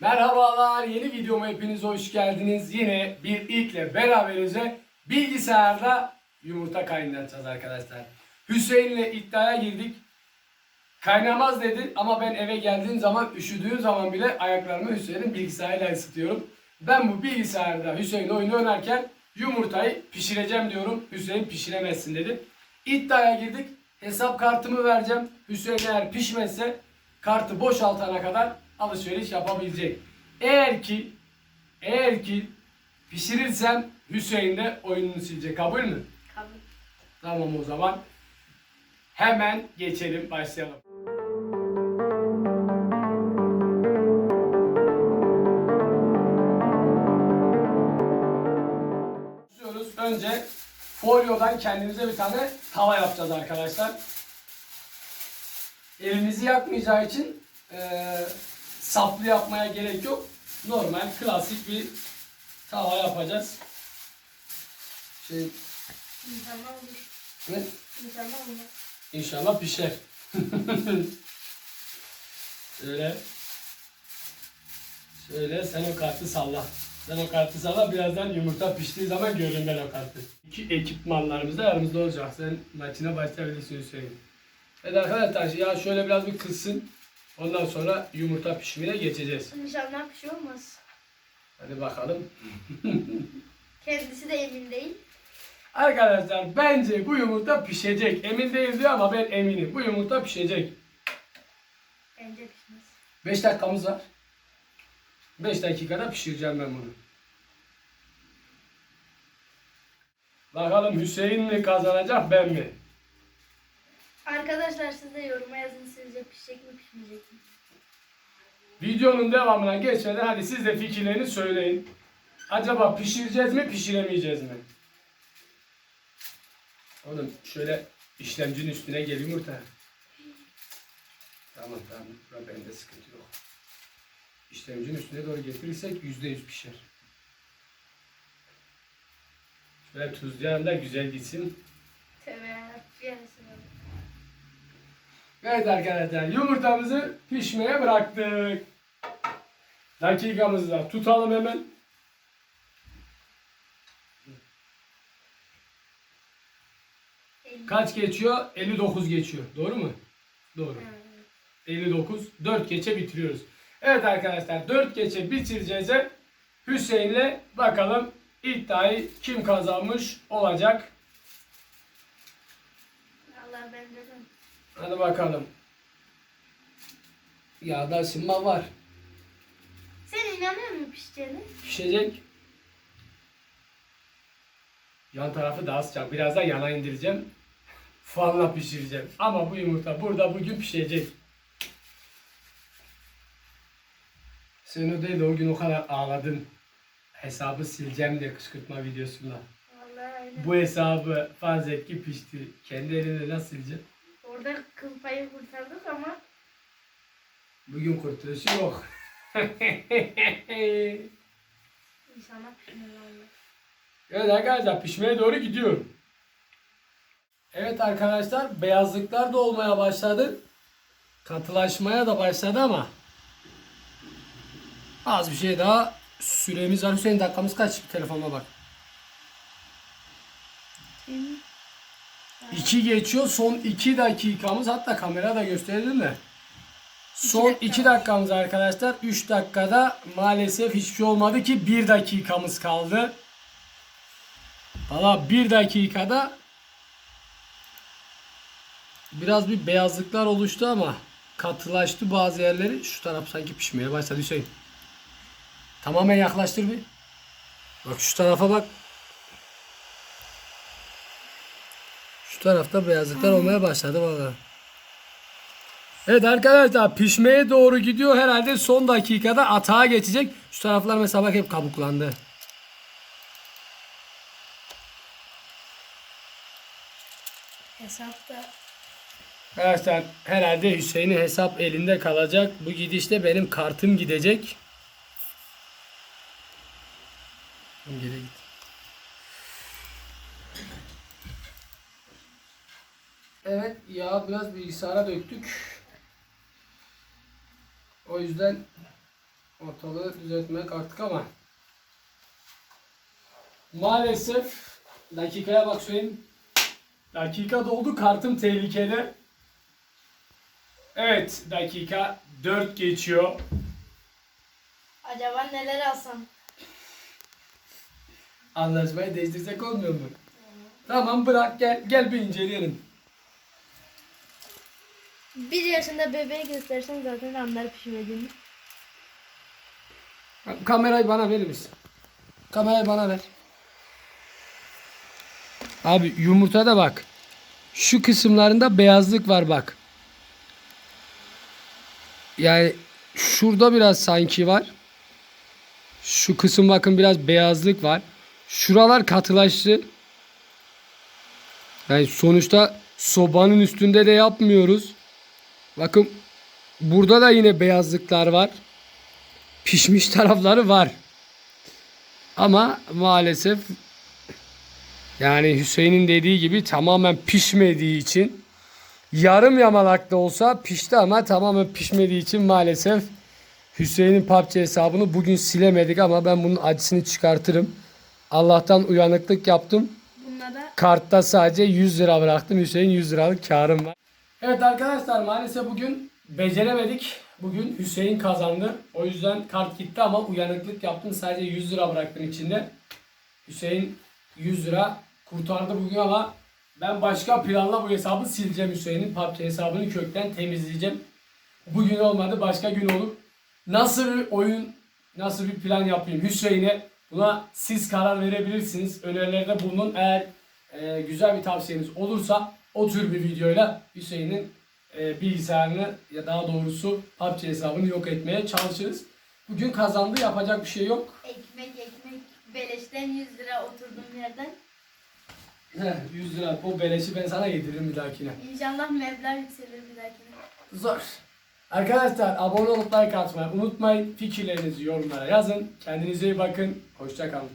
Merhabalar, yeni videoma hepiniz hoş geldiniz. Yine bir ilkle beraberize bilgisayarda yumurta kaynatacağız arkadaşlar. Hüseyin'le iddiaya girdik. Kaynamaz dedi ama ben eve geldiğim zaman, üşüdüğüm zaman bile ayaklarımı Hüseyin'in bilgisayarıyla ısıtıyorum. Ben bu bilgisayarda Hüseyin oyunu oynarken yumurtayı pişireceğim diyorum. Hüseyin pişiremezsin dedi. İddiaya girdik. Hesap kartımı vereceğim. Hüseyin eğer pişmezse kartı boşaltana kadar alışveriş yapabilecek. Eğer ki eğer ki pişirirsem Hüseyin de oyununu silecek. Kabul mü? Kabul. Tamam o zaman. Hemen geçelim başlayalım. Önce folyodan kendimize bir tane tava yapacağız arkadaşlar. Elimizi yakmayacağı için eee saplı yapmaya gerek yok. Normal klasik bir tava yapacağız. Şey, İnşallah olur. ne? İnşallah olmaz. İnşallah pişer. Şöyle. Şöyle sen o kartı salla. Sen o kartı salla. Birazdan yumurta piştiği zaman görürüm ben o kartı. İki ekipmanlarımız da yanımızda olacak. Sen maçına başlayabilirsin Hüseyin. Evet arkadaşlar ya şöyle biraz bir kızsın. Ondan sonra yumurta pişimine geçeceğiz. İnşallah bir şey olmaz. Hadi bakalım. Kendisi de emin değil. Arkadaşlar bence bu yumurta pişecek. Emin değil diyor ama ben eminim. Bu yumurta pişecek. Bence pişmez. 5 dakikamız var. 5 dakikada pişireceğim ben bunu. Bakalım Hüseyin mi kazanacak ben mi? Arkadaşlar siz de yoruma yazın sizce pişecek mi pişmeyecek mi? Videonun devamına geçmeden hadi siz de fikirlerini söyleyin. Acaba pişireceğiz mi pişiremeyeceğiz mi? Oğlum şöyle işlemcinin üstüne gel yumurta. Tamam tamam. Bura bende sıkıntı yok. İşlemcinin üstüne doğru getirirsek yüzde yüz pişer. Şöyle tuzlayalım da güzel gitsin. Böyle. Evet arkadaşlar yumurtamızı pişmeye bıraktık. Dakikamızı da tutalım hemen. Kaç geçiyor? 59 geçiyor. Doğru mu? Doğru. Ha, 59. 4 geçe bitiriyoruz. Evet arkadaşlar 4 geçe bitireceğiz. Hüseyin'le bakalım iddiayı kim kazanmış olacak. Allah bende de. Hadi bakalım. Yağda ısınma var. Sen inanıyor musun pişeceğine? Pişecek. Yan tarafı daha sıcak. Birazdan yana indireceğim. Fazla pişireceğim. Ama bu yumurta burada bugün pişecek. Sen o değil de o gün o kadar ağladın. Hesabı sileceğim diye kışkırtma videosunda. Vallahi aynen. Bu hesabı farz et ki pişti. Kendi eline nasıl sileceğim? Orada kıl payı kurtardık ama Bugün kurtuluşu yok. inşallah pişmez vallahi. Evet arkadaşlar pişmeye doğru gidiyor. Evet arkadaşlar beyazlıklar da olmaya başladı. Katılaşmaya da başladı ama az bir şey daha süremiz var. Hüseyin dakikamız kaç? Bir telefonuma bak. 2 geçiyor. Son 2 dakikamız hatta kamera da gösterelim mi? Son dakika 2 var. dakikamız arkadaşlar. 3 dakikada maalesef hiçbir şey olmadı ki 1 dakikamız kaldı. Valla 1 dakikada biraz bir beyazlıklar oluştu ama katılaştı bazı yerleri. Şu taraf sanki pişmeye başladı Hüseyin. Tamamen yaklaştır bir. Bak şu tarafa bak. Şu tarafta beyazlıklar olmaya başladı valla. Evet arkadaşlar pişmeye doğru gidiyor. Herhalde son dakikada atağa geçecek. Şu taraflar mesela bak hep kabuklandı. Hesapta Arkadaşlar herhalde Hüseyin'in hesap elinde kalacak. Bu gidişte benim kartım gidecek. Geri git. Evet ya biraz bilgisayara döktük. O yüzden ortalığı düzeltmeye kalktık ama maalesef dakikaya bak Hüseyin. Dakika doldu kartım tehlikede. Evet dakika 4 geçiyor. Acaba neler alsam? Anlaşmayı değiştirsek olmuyor mu? Tamam bırak gel gel bir inceleyelim. Bir yaşında bebeği göstersen zaten anlar pişmediğini. Kamerayı bana verir misin? Kamerayı bana ver. Abi yumurtada bak. Şu kısımlarında beyazlık var bak. Yani şurada biraz sanki var. Şu kısım bakın biraz beyazlık var. Şuralar katılaştı. Yani sonuçta sobanın üstünde de yapmıyoruz. Bakın burada da yine beyazlıklar var pişmiş tarafları var. Ama maalesef yani Hüseyin'in dediği gibi tamamen pişmediği için yarım yamalak da olsa pişti ama tamamen pişmediği için maalesef Hüseyin'in PUBG hesabını bugün silemedik ama ben bunun acısını çıkartırım. Allah'tan uyanıklık yaptım. Bunlara Kartta sadece 100 lira bıraktım. Hüseyin 100 liralık karım var. Evet arkadaşlar maalesef bugün beceremedik. Bugün Hüseyin kazandı. O yüzden kart gitti ama uyanıklık yaptım. Sadece 100 lira bıraktım içinde. Hüseyin 100 lira kurtardı bugün ama ben başka planla bu hesabı sileceğim Hüseyin'in PUBG hesabını kökten temizleyeceğim. Bugün olmadı başka gün olur. Nasıl bir oyun, nasıl bir plan yapayım Hüseyin'e buna siz karar verebilirsiniz. Önerilerde bulunun. Eğer e, güzel bir tavsiyeniz olursa o tür bir videoyla Hüseyin'in e, bilgisayarını ya daha doğrusu PUBG hesabını yok etmeye çalışırız. Bugün kazandı yapacak bir şey yok. ekmek ekmek beleşten 100 lira oturduğum yerden. Heh, 100 lira o beleşi ben sana yediririm bir dahakine. İnşallah meblağ yükselir bir dahakine. Zor. Arkadaşlar abone olup like atmayı unutmayın. Fikirlerinizi yorumlara yazın. Kendinize iyi bakın. Hoşçakalın.